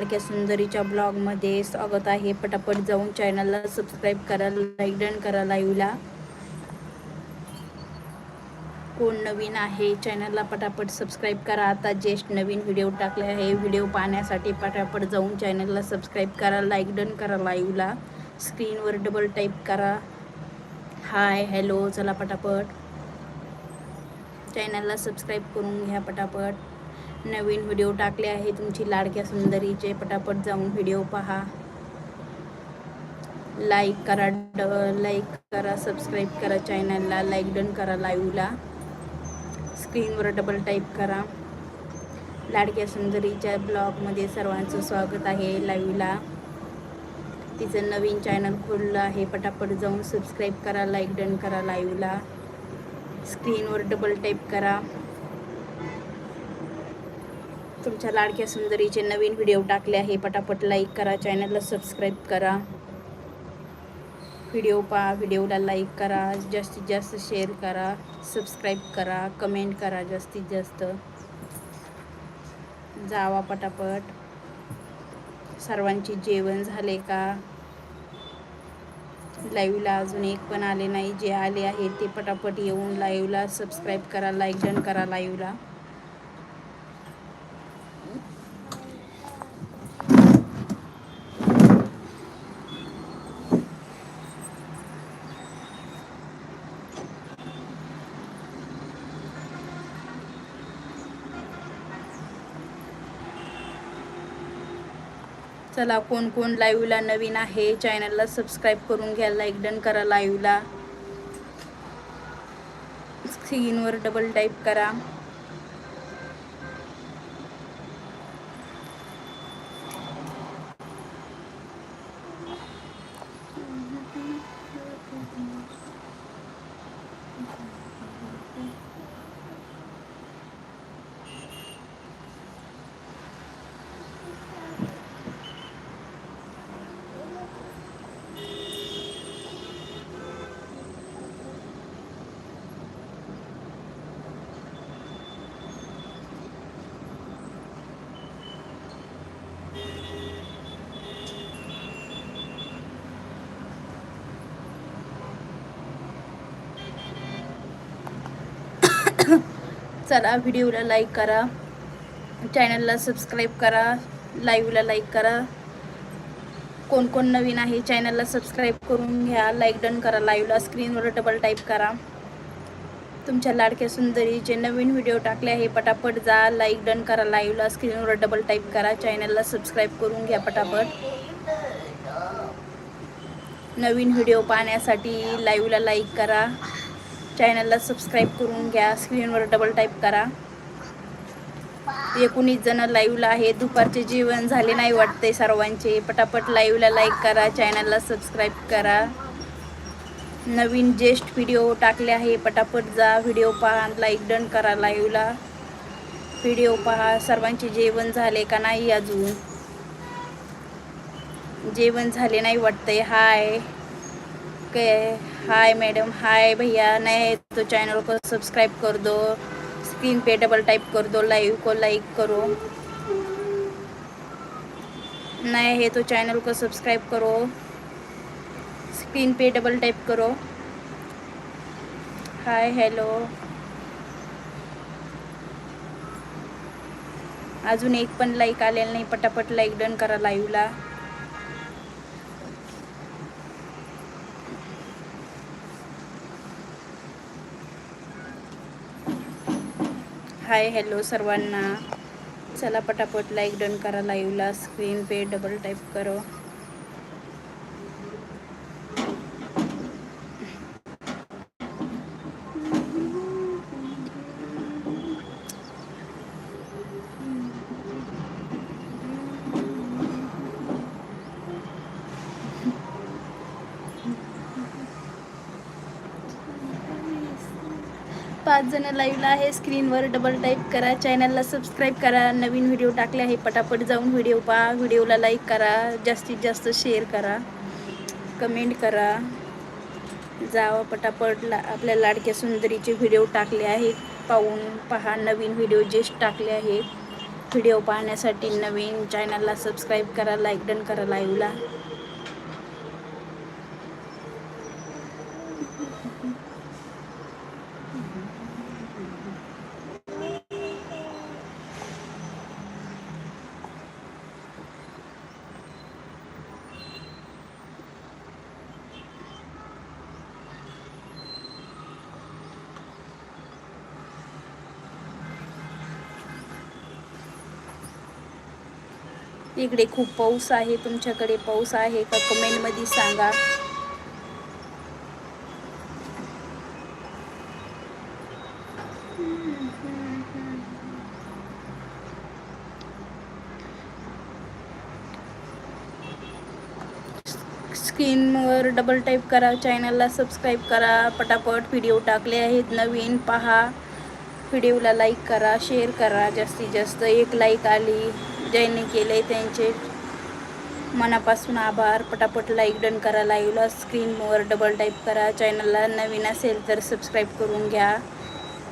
सारख्या सुंदरीच्या ब्लॉगमध्ये स्वागत आहे. पटापट जाऊन चॅनलला सबस्क्राईब करा लाईक डन करा लाईव्हला. कोण नवीन आहे चॅनलला पटापट सबस्क्राईब करा. आता जेस्ट नवीन व्हिडिओ टाकले आहे. व्हिडिओ पाहण्यासाठी पटापट जाऊन चॅनलला सबस्क्राईब करा लाईक डन करा लाईव्हला. स्क्रीनवर डबल टाईप करा. हाय हॅलो चला पटापट. चॅनलला सबस्क्राईब करून घ्या पटापट. नवीन व्हिडिओ टाकले आहे. तुमची लाडक्या सुंदरीचे पटापट जाऊन व्हिडिओ पहा. लाईक करा ड लाईक करा सबस्क्राईब करा चॅनलला लाईक डन करा लाईव्हला स्क्रीनवर डबल टाईप करा. लाडक्या सुंदरीच्या ब्लॉगमध्ये सर्वांचं स्वागत आहे लाईव्हला तिचं नवीन चॅनल खोललं आहे. पटापट जाऊन सबस्क्राईब करा लाईक डन करा लाईव्हला स्क्रीनवर डबल टाईप करा. तुमच्या लाडक्या सुंदरीचे नवीन व्हिडिओ टाकले आहे पटापट लाईक करा चॅनलला सबस्क्राईब करा. व्हिडिओ पहा व्हिडिओला लाईक करा जास्तीत जास्त शेअर करा सबस्क्राईब करा कमेंट करा जास्तीत जास्त. जावा पटापट. सर्वांचे जेवण झाले का? लाईव्हला अजून एक पण आले नाही जे आले आहे ते पटापट येऊन लाईव्हला सबस्क्राईब करा लाईक डन करा लाईव्हला चला कोण कोण लाईव्हला नवीन आहे चॅनलला सबस्क्राईब करून घ्या लाईक डन करा लाईव्हला. स्क्रीनवर डबल टाईप करा. चला व्हिडिओला लाईक करा. चॅनलला सबस्क्राईब करा. लाईव्हला लाईक करा. कोण कोण नवीन आहे चॅनलला सबस्क्राईब करून घ्या. लाईक डन करा लाईव्हला स्क्रीनवर डबल टाईप करा. तुमच्या लाडक्या सुंदरी जे नवीन व्हिडिओ टाकले आहे पटापट जा. लाईक डन करा लाईव्हला स्क्रीनवर डबल टाईप करा. चॅनलला सबस्क्राईब करून घ्या पटापट. नवीन व्हिडिओ पाहण्यासाठी लाईव्हला लाईक करा. चॅनलला सबस्क्राईब करून घ्या. स्क्रीनवर डबल टाईप करा. एकोणीस जण लाईव्हला आहे दुपारचे जेवण झाले नाही वाटते सर्वांचे. पटापट लाईव्हला लाईक करा. चॅनलला सबस्क्राईब करा. नवीन जेस्ट व्हिडिओ टाकले आहे. पटापट जा. व्हिडिओ पहा. लाईक डन करा लाईव्हला व्हिडिओ पहा. सर्वांचे जेवण झाले का नाही अजून? जेवण झाले नाही वाटतंय. हाय ओके. हाय मैडम हाय भैया. नए है तो चैनल को सब्सक्राइब कर दो. स्क्रीन पे डबल टाइप कर दो. लाइव को लाइक करो. नए है तो चैनल को सब्सक्राइब करो. स्क्रीन पे डबल टाइप करो. हाय हॅलो अजून एक पण लाईक आलेलं नाही. पटापट लाईक डन करा लाईव्हला हाय हॅलो सर्वांना. चला पटापट लाईक डन करा लाईव्हला स्क्रीन पे डबल टाईप करो. पाच जण लाईव्हला आहे. स्क्रीनवर डबल टाईप करा. चॅनलला सबस्क्राईब करा. नवीन व्हिडिओ टाकले आहे पटापट जाऊन व्हिडिओ पहा. व्हिडिओला लाईक करा. जास्तीत जास्त शेअर करा. कमेंट करा. जावा पटापट. ला आपल्या लाडक्या सुंदरीचे व्हिडिओ टाकले आहेत. पाहून पहा नवीन व्हिडिओ जेस्ट टाकले आहेत. व्हिडिओ पाहण्यासाठी नवीन चॅनलला सबस्क्राईब करा. लाईक डन करा लाईव्हला इकडे खूप पाऊस आहे तुमच्याकडे पाऊस आहे का? कमेंटमध्ये सांगा. स्क्रीनवर डबल टाईप करा चॅनलला सबस्क्राईब करा पटापट व्हिडिओ टाकले आहेत नवीन पहा. व्हिडिओला लाईक करा शेअर करा जास्तीत जास्त एक लाईक आली. ज्यांनी केले त्यांचे मनापासून आभार. पटापट लाईक डन करा लाईव्हला स्क्रीनवर डबल टाईप करा. चॅनलला नवीन असेल तर सबस्क्राईब करून घ्या.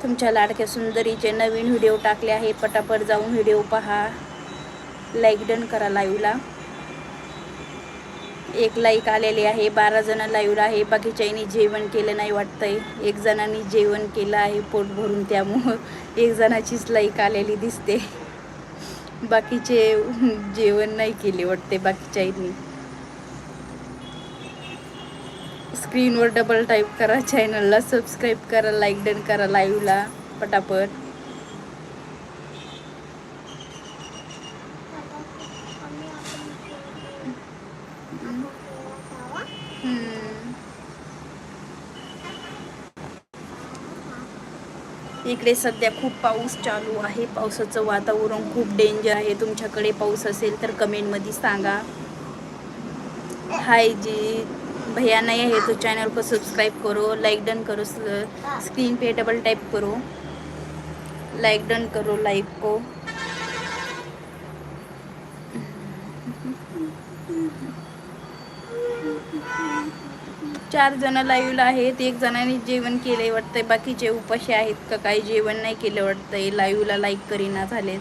तुमच्या लाडक्या सुंदरीचे नवीन व्हिडिओ टाकले आहे पटापट जाऊन व्हिडिओ पहा. लाईक डन करा लाईव्हला एक लाईक आलेले आहे बारा जण लाईव्हला आहे. बाकीच्यानी जेवण केलं नाही वाटतंय. एक जणांनी जेवण केलं आहे पोट भरून त्यामुळं. एक जणाचीच लाईक आलेली दिसते. बाकीचे जेवण नाही केले वाटते बाकीच्यानी स्क्रीनवर डबल टाईप करा चॅनलला सबस्क्राईब करा लाईक डन करा लाईव्हला पटापट. हम्म. इकडे सध्या खूप पाऊस चालू आहे. पावसाचं वातावरण खूप डेंजर आहे. तुमच्याकडे पाऊस असेल तर कमेंटमध्ये सांगा. हाय जी भैया नाही आहे तो चॅनल को सबस्क्राईब करो. लाईक डन करो. स्क्रीन पे डबल टाईप करो. लाईक डन करो लाईक को. चार जण लाईव्हला आहेत. एक जणांनी जेवण केले वाटतंय. बाकीचे उपाशी आहेत का? काही जेवण नाही केलं वाटतंय. लाईव्हला लाईक करीना झालेत.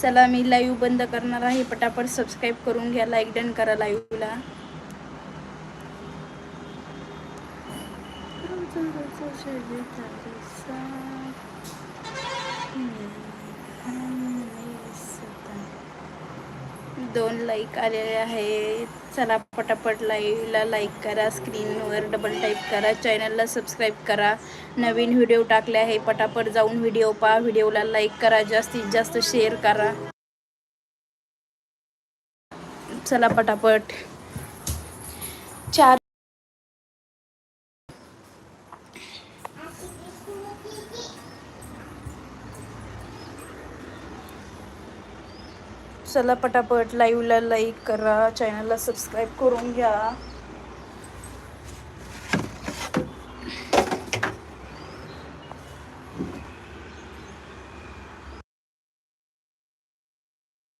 चला मी लाईव्ह बंद करणार आहे. पटापट सबस्क्राईब करून घ्या. लाईक डन करा लाईव्हला. दोन लाईक आलेले आहेत. चला पटापट लाईव्हला लाईक करा स्क्रीनवर डबल टाईप करा चॅनलला सबस्क्राईब करा. नवीन व्हिडिओ टाकले आहे पटापट जाऊन व्हिडिओ पहा. व्हिडिओला लाईक करा जास्तीत जास्त शेअर करा. चला पटापट. चार चला पटापट लाईव्हला लाईक करा चॅनलला सबस्क्राईब करून घ्या.